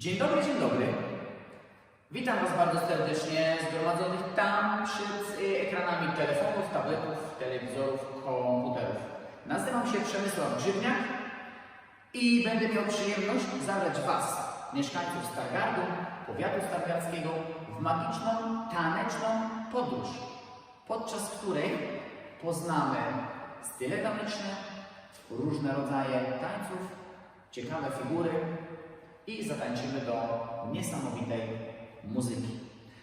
Dzień dobry, dzień dobry. Witam Was bardzo serdecznie zgromadzonych tam przed y, ekranami telefonów, tabletów, telewizorów, komputerów. Nazywam się Przemysław Grzywniak i będę miał przyjemność zabrać Was, mieszkańców Stargardu, powiatu stargardzkiego, w magiczną, taneczną podróż, podczas której poznamy style taneczne, różne rodzaje tańców, ciekawe figury i zatańczymy do niesamowitej muzyki.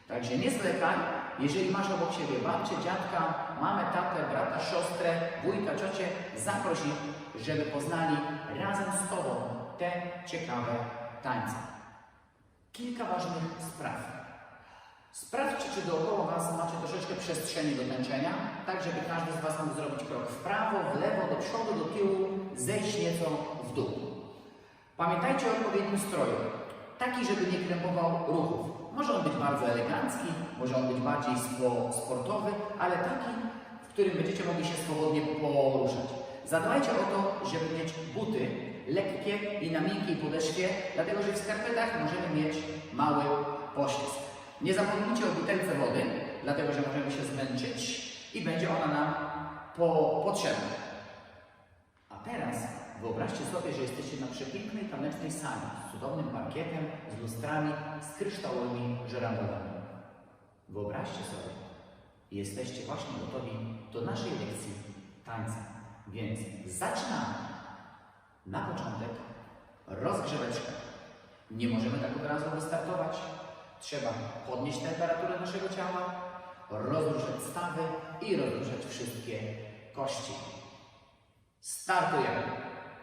Także nie zwlekaj, jeżeli masz obok siebie babcię, dziadka, mamę, tatę, brata, siostrę, wujka, ciocię, zaproś ich, żeby poznali razem z Tobą te ciekawe tańce. Kilka ważnych spraw. Sprawdźcie, czy dookoła Was macie troszeczkę przestrzeni do tańczenia, tak żeby każdy z Was mógł zrobić krok w prawo, w lewo, do przodu, do tyłu, zejść nieco w dół. Pamiętajcie o odpowiednim stroju, taki, żeby nie krępował ruchów. Może on być bardzo elegancki, może on być bardziej spo- sportowy, ale taki, w którym będziecie mogli się swobodnie poruszać. Zadbajcie o to, żeby mieć buty lekkie i na miękkiej podeszwie, dlatego że w skarpetach możemy mieć mały poślizg. Nie zapomnijcie o butelce wody, dlatego że możemy się zmęczyć i będzie ona nam po, potrzebna. A teraz wyobraźcie sobie, że jesteście na przepięknej tanecznej sali z cudownym parkietem, z lustrami, z kryształowymi żerandolami. Wyobraźcie sobie, jesteście właśnie gotowi do naszej lekcji tańca. Więc zaczynamy. Na początek rozgrzeweczka. Nie możemy tak od razu wystartować. Trzeba podnieść temperaturę naszego ciała, rozruszać stawy i rozruszać wszystkie kości. Startujemy.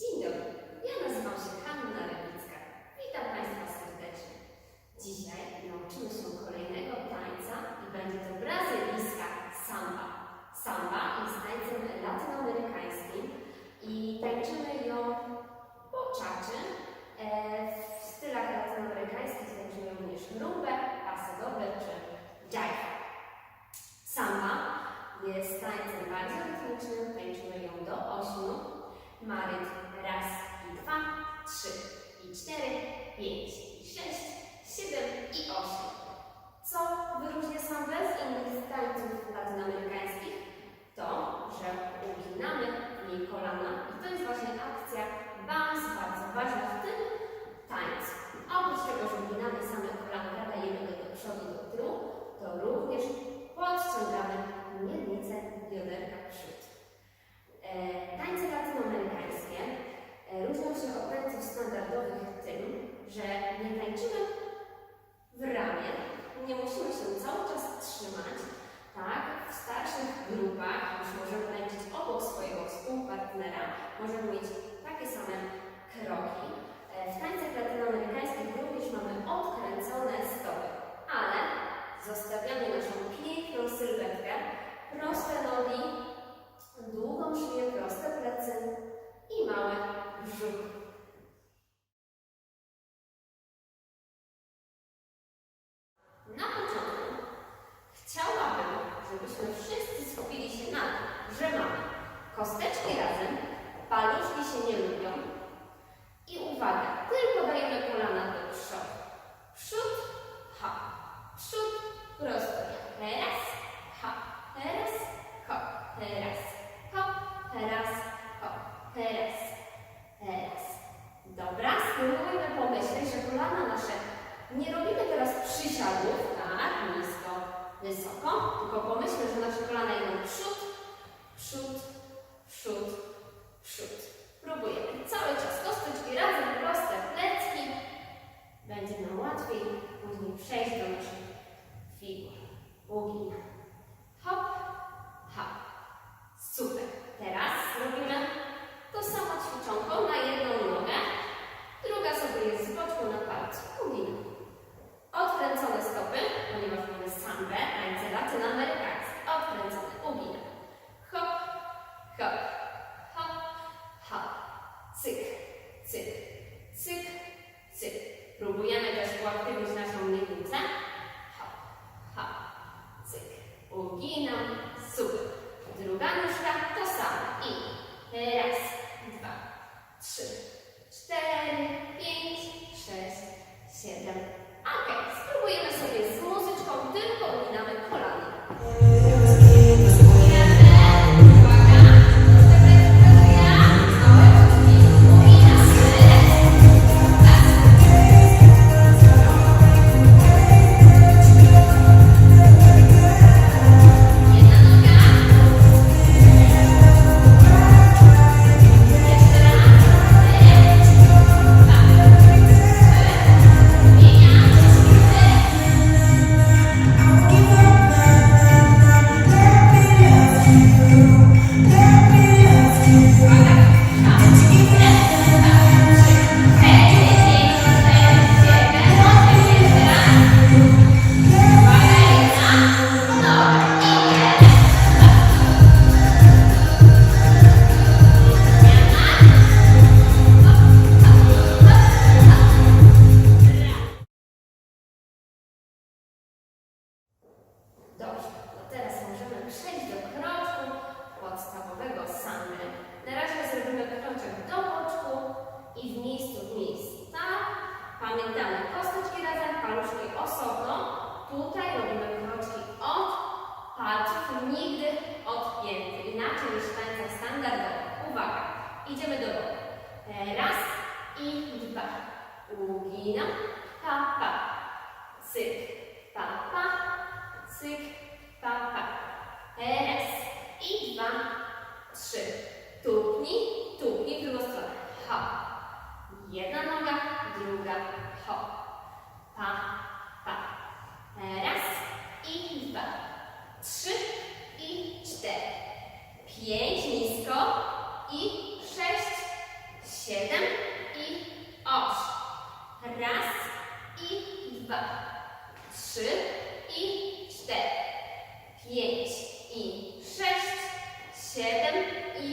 Dzień dobry, ja nazywam się Hanna Lewicka. Witam Państwa serdecznie. Dzisiaj nauczymy się kolejnego tańca i będzie to brazylijska samba. Samba jest tańcem latynoamerykańskim i tańczymy ją po czaczy. E, w stylach latynoamerykańskich tańczymy również rumbę, paso czy jive. Samba jest tańcem bardzo rytmicznym, tańczymy ją do ośmiu Maryt. Raz i dwa, trzy i cztery, pięć i sześć, siedem i osiem. Co wyróżnia sam bez innych tańców dwa, trzy i cztery, pięć i sześć, siedem i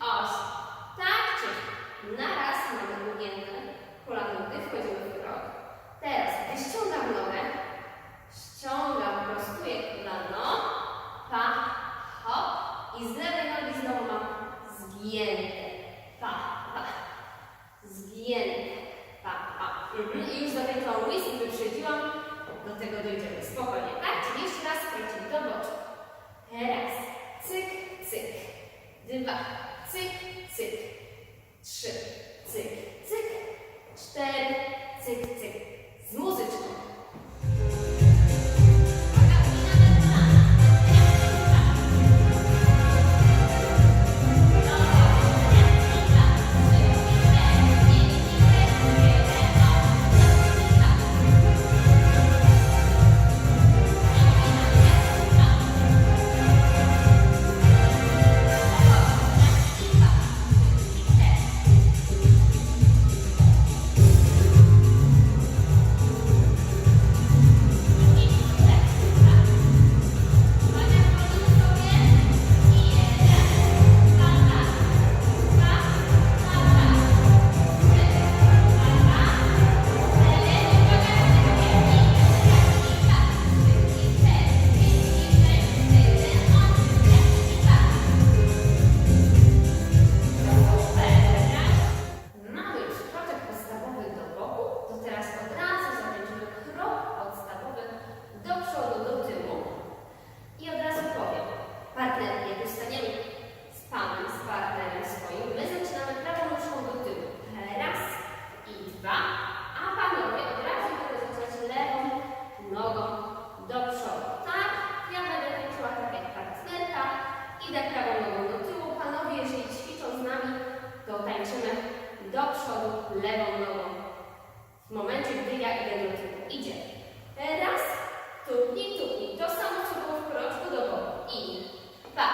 osiem. Tak, czyli na raz mamy wygięte kolano, gdy wchodzimy w krok. Teraz wyciągam nogę, ściągam, prostuję kolano, pa, hop. I z lewej nogi znowu mam zgięte, pa, pa, zgięte. do tego dojdziemy. Spokojnie, A Czyli jeszcze raz kroczyk do boku. Raz, cyk, cyk. Dwa, cyk, cyk. Trzy, cyk, cyk. Cztery, cyk, cyk. Z muzyczką. przodu lewą nogą. W momencie, gdy ja idę do tyłu. Idzie. Raz, tupnij, tupnij. To samo, co było w kroczku do boku. I dwa,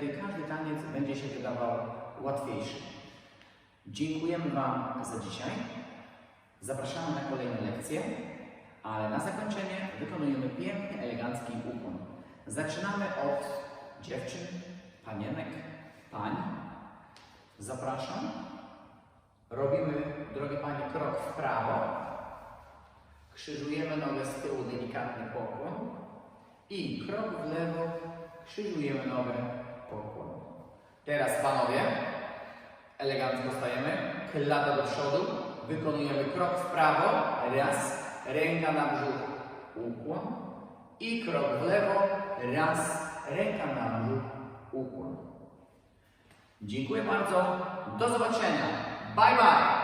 wtedy każdy taniec będzie się wydawał łatwiejszy. Dziękujemy Wam za dzisiaj. Zapraszamy na kolejne lekcje, ale na zakończenie wykonujemy piękny, elegancki ukłon. Zaczynamy od dziewczyn, panienek, pań. Zapraszam. Robimy, drogie Panie, krok w prawo. Krzyżujemy nogę z tyłu, delikatny pokłon. I krok w lewo, krzyżujemy nogę, pokłon. Teraz Panowie, elegancko stajemy, klata do przodu, wykonujemy krok w prawo, raz, ręka na brzuch, ukłon. I krok w lewo, raz, ręka na brzuch, ukłon. Dziękuję bardzo. Do zobaczenia. Bye bye.